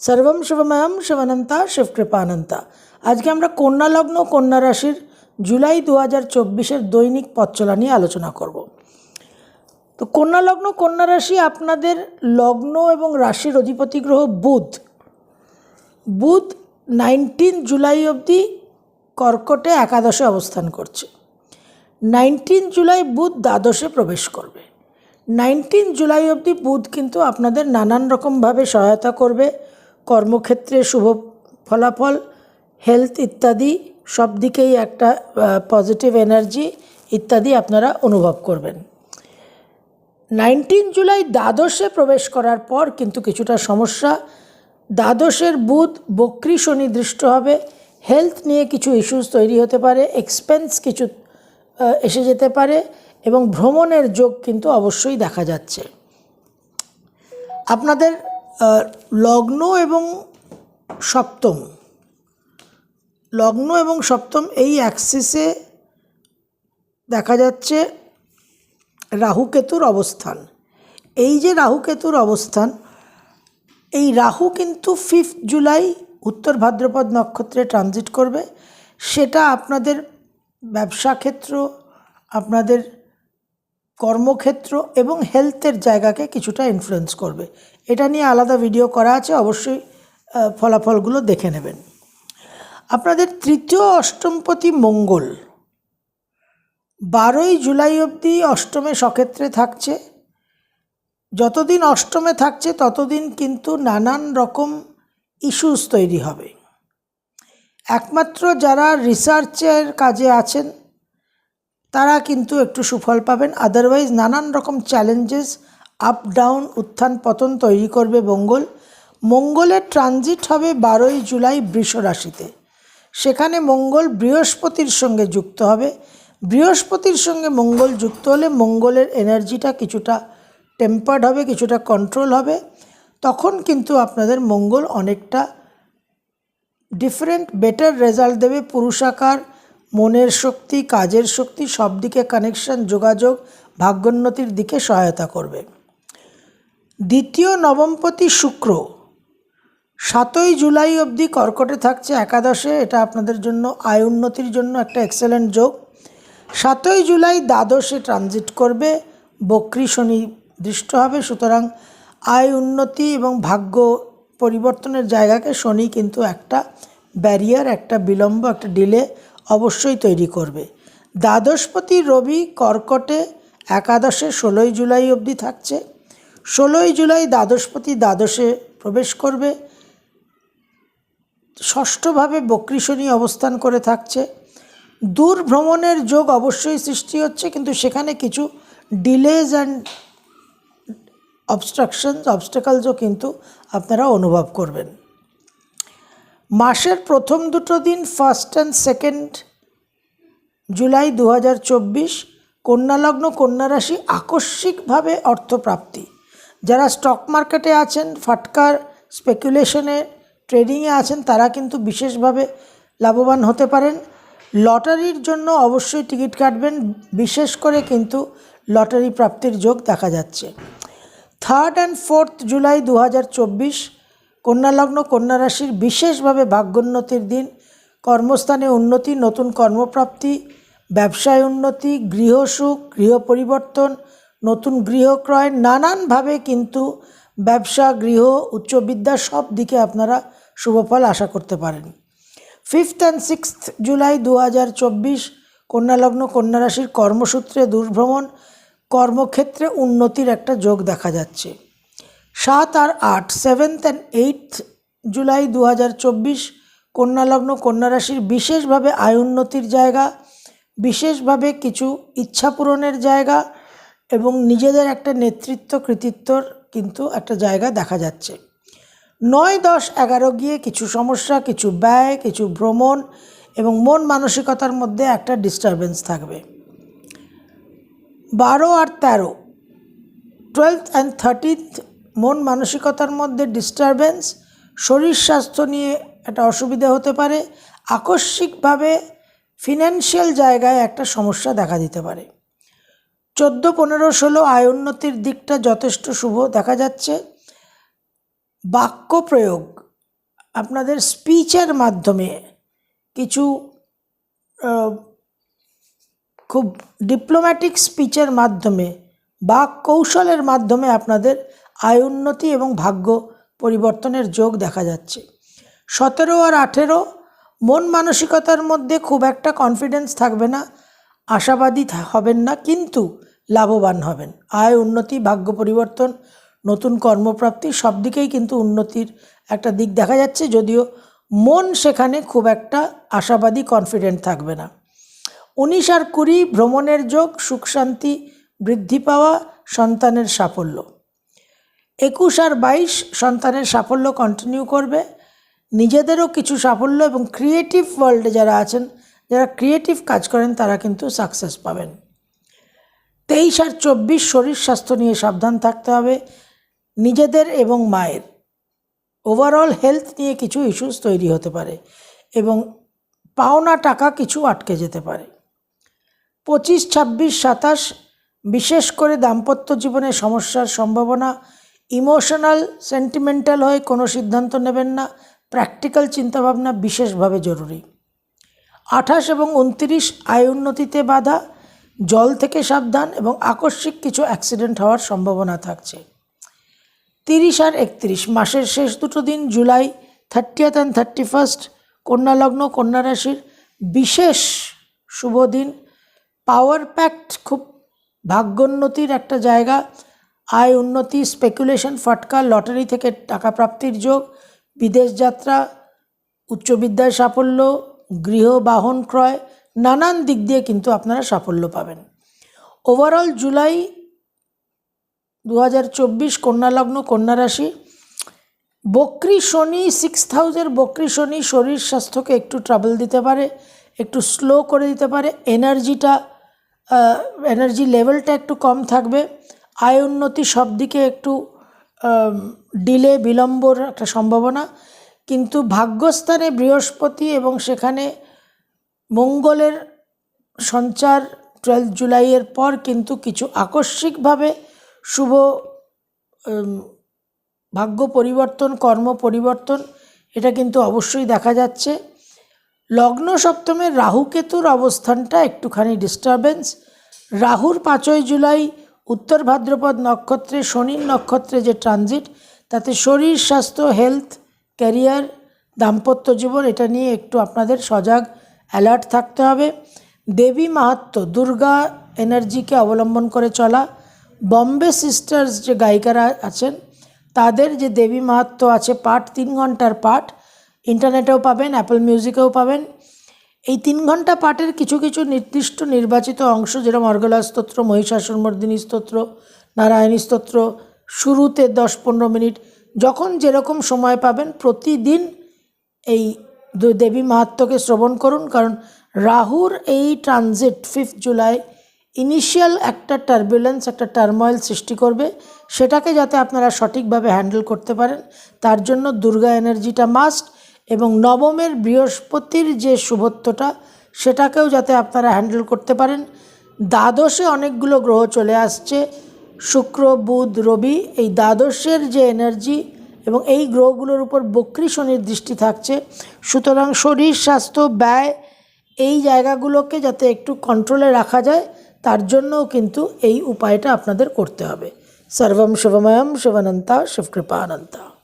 সর্বম শিবময়ম শিবানন্তা শিবকৃপানন্তা আজকে আমরা কন্যা লগ্ন কন্যা রাশির জুলাই দু হাজার চব্বিশের দৈনিক পথচলা নিয়ে আলোচনা করব। তো কন্যা লগ্ন কন্যা রাশি আপনাদের লগ্ন এবং রাশির অধিপতি গ্রহ বুধ। বুধ নাইনটিন জুলাই অবধি কর্কটে একাদশে অবস্থান করছে। নাইনটিন জুলাই বুধ দ্বাদশে প্রবেশ করবে। নাইনটিন জুলাই অবধি বুধ কিন্তু আপনাদের নানান রকমভাবে সহায়তা করবে। কর্মক্ষেত্রে শুভ ফলাফল হেলথ ইত্যাদি সব দিকেই একটা পজিটিভ এনার্জি ইত্যাদি আপনারা অনুভব করবেন। নাইনটিন জুলাই দ্বাদশে প্রবেশ করার পর কিন্তু কিছুটা সমস্যা। দ্বাদশের বুধ, বক্রি শনি দৃষ্ট হবে। হেলথ নিয়ে কিছু ইস্যুস তৈরি হতে পারে এক্সপেন্স কিছু এসে যেতে পারে এবং ভ্রমণের যোগ কিন্তু অবশ্যই দেখা যাচ্ছে। আপনাদের লগ্ন এবং সপ্তম। লগ্ন এবং সপ্তম এই অ্যাক্সিসে দেখা যাচ্ছে রাহুকেতুর অবস্থান। এই যে রাহুকেতুর অবস্থান, এই রাহু কিন্তু ফিফথ জুলাই উত্তর ভাদ্রপদ নক্ষত্রে ট্রানজিট করবে। সেটা আপনাদের ব্যবসা ক্ষেত্র, আপনাদের কর্মক্ষেত্র এবং হেলথের জায়গাকে কিছুটা ইনফ্লুয়েন্স করবে। এটা নিয়ে আলাদা ভিডিও করা আছে, অবশ্যই ফলাফলগুলো দেখে নেবেন। আপনাদের তৃতীয় অষ্টমপতি মঙ্গল। বারোই জুলাই অবধি অষ্টমে সক্ষেত্রে থাকছে। যতদিন অষ্টমে থাকছে, ততদিন কিন্তু নানান রকম ইস্যুস তৈরি হবে। একমাত্র যারা রিসার্চের কাজে আছেন তারা কিন্তু একটু সুফল পাবেন। আদারওয়াইজ নানান রকম চ্যালেঞ্জেস আপ ডাউন উত্থান, পতন তৈরি করবে মঙ্গল। মঙ্গলের ট্রানজিট হবে বারোই জুলাই বৃষ রাশিতে। সেখানে মঙ্গল বৃহস্পতির সঙ্গে যুক্ত হবে। বৃহস্পতির সঙ্গে মঙ্গল যুক্ত হলে মঙ্গলের এনার্জিটা কিছুটা টেম্পার্ড হবে, কিছুটা কন্ট্রোল হবে। তখন কিন্তু আপনাদের মঙ্গল অনেকটা ডিফারেন্ট বেটার রেজাল্ট দেবে। পুরুষাকার মনের শক্তি, কাজের শক্তি, সব দিকে কানেকশন যোগাযোগ, ভাগ্যোন্নতির দিকে সহায়তা করবে। দ্বিতীয় নবমপতি শুক্র। সাতই জুলাই অবধি কর্কটে থাকছে একাদশে, এটা আপনাদের জন্য, আয় উন্নতির জন্য একটা এক্সেলেন্ট যোগ। সাতই জুলাই দ্বাদশে ট্রানজিট করবে, বক্রি শনি দৃষ্ট হবে, সুতরাং আয় উন্নতি এবং ভাগ্য পরিবর্তনের জায়গাকে শনি কিন্তু একটা ব্যারিয়ার একটা বিলম্ব, একটা ডিলে অবশ্যই তৈরি করবে। দ্বাদশপতি রবি কর্কটে একাদশে ষোলোই জুলাই অবধি থাকছে। ষোলোই জুলাই দ্বাদশপতি দ্বাদশে প্রবেশ করবে। ষষ্ঠভাবে বক্রী শনি অবস্থান করে থাকছে। দূর ভ্রমণের যোগ অবশ্যই সৃষ্টি হচ্ছে, কিন্তু সেখানে কিছু ডিলেজ অ্যান্ড অবস্ট্রাকশনস অবস্টাকালসও কিন্তু আপনারা অনুভব করবেন। মাসের প্রথম দুটো দিন ফার্স্ট অ্যান্ড সেকেন্ড জুলাই দু হাজার চব্বিশ কন্যালগ্ন কন্যা রাশি আকস্মিকভাবে অর্থপ্রাপ্তি। যারা স্টক মার্কেটে আছেন, ফাটকার স্পেকুলেশনে ট্রেডিংয়ে আছেন, তারা কিন্তু বিশেষভাবে লাভবান হতে পারেন। লটারির জন্য অবশ্যই টিকিট কাটবেন, বিশেষ করে কিন্তু লটারি প্রাপ্তির যোগ দেখা যাচ্ছে। থার্ড অ্যান্ড ফোর্থ জুলাই দু হাজার চব্বিশ কন্যালগ্ন কন্যা রাশির বিশেষভাবে ভাগ্যোন্নতির দিন। কর্মস্থানে উন্নতি, নতুন কর্মপ্রাপ্তি, ব্যবসায় উন্নতি গৃহসুখ গৃহ পরিবর্তন, নতুন গৃহ ক্রয়, নানানভাবে কিন্তু ব্যবসা, গৃহ উচ্চবিদ্যা সব দিকে আপনারা শুভফল আশা করতে পারেন। ফিফথ অ্যান্ড সিক্সথ জুলাই দু হাজার চব্বিশ, কন্যালগ্ন কন্যা রাশির কর্মসূত্রে দূরভ্রমণ। কর্মক্ষেত্রে উন্নতির একটা যোগ দেখা যাচ্ছে। সাত আর আট সেভেন্থ অ্যান্ড এইট জুলাই দু হাজার চব্বিশ, কন্যালগ্ন কন্যা রাশির বিশেষভাবে আয় উন্নতির জায়গা, বিশেষভাবে কিছু ইচ্ছা পূরণের জায়গা এবং নিজেদের একটা নেতৃত্ব কৃতিত্বর কিন্তু একটা জায়গা দেখা যাচ্ছে। নয়, দশ, এগারো গিয়ে কিছু সমস্যা, কিছু ব্যয়, কিছু ভ্রমণ এবং মন মানসিকতার মধ্যে একটা ডিস্টারবেন্স থাকবে। বারো আর তেরো টুয়েলথ অ্যান্ড থার্টিন্থ মন মানসিকতার মধ্যে ডিস্টারবেন্স শরীর স্বাস্থ্য নিয়ে একটা অসুবিধা হতে পারে, আকস্মিকভাবে ফিনান্সিয়াল জায়গায় একটা সমস্যা দেখা দিতে পারে। চোদ্দ, পনেরো, ষোলো আয় উন্নতির দিকটা যথেষ্ট শুভ দেখা যাচ্ছে। বাক্য প্রয়োগ, আপনাদের স্পিচের মাধ্যমে কিছু খুব ডিপ্লোম্যাটিক স্পিচের মাধ্যমে বা কৌশলের মাধ্যমে আপনাদের আয় উন্নতি এবং ভাগ্য পরিবর্তনের যোগ দেখা যাচ্ছে। সতেরো আর আঠেরো, মন মানসিকতার মধ্যে খুব একটা কনফিডেন্স থাকবে না, আশাবাদী হবেন না, কিন্তু লাভবান হবেন। আয়, উন্নতি, ভাগ্য পরিবর্তন, নতুন কর্মপ্রাপ্তি সব দিকেই কিন্তু উন্নতির একটা দিক দেখা যাচ্ছে, যদিও মন সেখানে খুব একটা আশাবাদী কনফিডেন্ট থাকবে না। উনিশ আর কুড়ি, ভ্রমণের যোগ, সুখ শান্তি, বৃদ্ধি পাওয়া, সন্তানের সাফল্য। একুশ আর বাইশ সন্তানের সাফল্য কন্টিনিউ করবে। নিজেদেরও কিছু সাফল্য এবং ক্রিয়েটিভ ওয়ার্ল্ডে যারা আছেন, যারা ক্রিয়েটিভ কাজ করেন, তারা কিন্তু সাকসেস পাবেন। তেইশ আর চব্বিশ শরীর স্বাস্থ্য নিয়ে সাবধান থাকতে হবে, নিজেদের এবং মায়ের। ওভারঅল হেলথ নিয়ে কিছু ইস্যুস তৈরি হতে পারে এবং পাওনা টাকা কিছু আটকে যেতে পারে। পঁচিশ, ছাব্বিশ, সাতাশ, বিশেষ করে দাম্পত্য জীবনে সমস্যার সম্ভাবনা ইমোশনাল সেন্টিমেন্টাল হয়ে কোনো সিদ্ধান্ত নেবেন না। প্র্যাকটিক্যাল চিন্তাভাবনা বিশেষভাবে জরুরি। আঠাশ এবং উনত্রিশ আয় উন্নতিতে বাধা, জল থেকে সাবধান এবং আকস্মিক কিছু অ্যাক্সিডেন্ট হওয়ার সম্ভাবনা থাকছে। তিরিশ আর একত্রিশ, মাসের শেষ দুটো দিন July thirtieth and thirty first কন্যা লগ্ন, কন্যা রাশির বিশেষ শুভ দিন। পাওয়ার প্যাক্ট খুব ভাগ্যোন্নতির একটা জায়গা। আয় উন্নতি স্পেকুলেশন ফাটকা, লটারি থেকে টাকা প্রাপ্তির যোগ, বিদেশ যাত্রা, উচ্চ বিদ্যায় সাফল্য, গৃহ বাহন ক্রয়, নানান দিক দিয়ে কিন্তু আপনারা সাফল্য পাবেন। ওভারঅল জুলাই দু হাজার চব্বিশ কন্যা লগ্ন, কন্যা রাশি। বক্রি শনি সিক্স হাউসের বক্রি শনি, শরীর স্বাস্থ্যকে একটু ট্রাবল দিতে পারে, একটু স্লো করে দিতে পারে এনার্জিটা এনার্জি লেভেলটা একটু কম থাকবে। আয় উন্নতি সব দিকে একটু ডিলে, বিলম্বর একটা সম্ভাবনা। কিন্তু ভাগ্যস্থানে বৃহস্পতি এবং সেখানে মঙ্গলের সঞ্চার টুয়েলভ জুলাইয়ের পর কিন্তু কিছু আকস্মিকভাবে শুভ ভাগ্য পরিবর্তন, কর্ম পরিবর্তন, এটা কিন্তু অবশ্যই দেখা যাচ্ছে। লগ্ন সপ্তমে রাহুকেতুর অবস্থানটা একটুখানি ডিস্টারবেন্স রাহুর পাঁচই জুলাই উত্তর ভাদ্রপদ নক্ষত্রে শনির নক্ষত্রে যে ট্রানজিট তাতে শরীর, স্বাস্থ্য হেলথ ক্যারিয়ার দাম্পত্য জীবন, এটা নিয়ে একটু আপনাদের সজাগ অ্যালার্ট থাকতে হবে। দেবী মাহাত্ম, দুর্গা এনার্জিকে অবলম্বন করে চলা, বম্বে সিস্টার্স যে গায়িকারা আছেন, তাদের যে দেবী মাহাত্ম আছে, পাঠ তিন ঘণ্টার পাঠ ইন্টারনেটেও পাবেন অ্যাপল মিউজিকেও পাবেন এই তিন ঘণ্টা পাঠের কিছু কিছু নির্দিষ্ট নির্বাচিত অংশ, যেরকম অর্গলা স্তোত্র, মহিষাসুরমর্দিনী স্তোত্র, নারায়ণী স্তোত্র, শুরুতে দশ পনেরো মিনিট, যখন যেরকম সময় পাবেন প্রতিদিন এই দেবী মাহাত্ম্যকে শ্রবণ করুন। কারণ রাহুর এই ট্রানজিট ফিফথ জুলাই ইনিশিয়াল একটা টার্বুলেন্স একটা টার্ময়েল সৃষ্টি করবে। সেটাকে যাতে আপনারা সঠিকভাবে হ্যান্ডেল করতে পারেন, তার জন্য দুর্গা এনার্জিটা মাস্ট এবং নবমের বৃহস্পতির যে শুভত্বটা, সেটাকেও যাতে আপনারা হ্যান্ডেল করতে পারেন। দ্বাদশে অনেকগুলো গ্রহ চলে আসছে, শুক্র, বুধ, রবি। এই দ্বাদশের যে এনার্জি এবং এই গ্রহগুলোর উপর বক্রি শনির দৃষ্টি থাকছে। সুতরাং শরীর, স্বাস্থ্য, ব্যয় এই জায়গাগুলোকে যাতে একটু কন্ট্রোলে রাখা যায়, তার জন্যও কিন্তু এই উপায়টা আপনাদের করতে হবে। সর্বম শিবময়ম শিবানন্তা শিবকৃপানন্তা।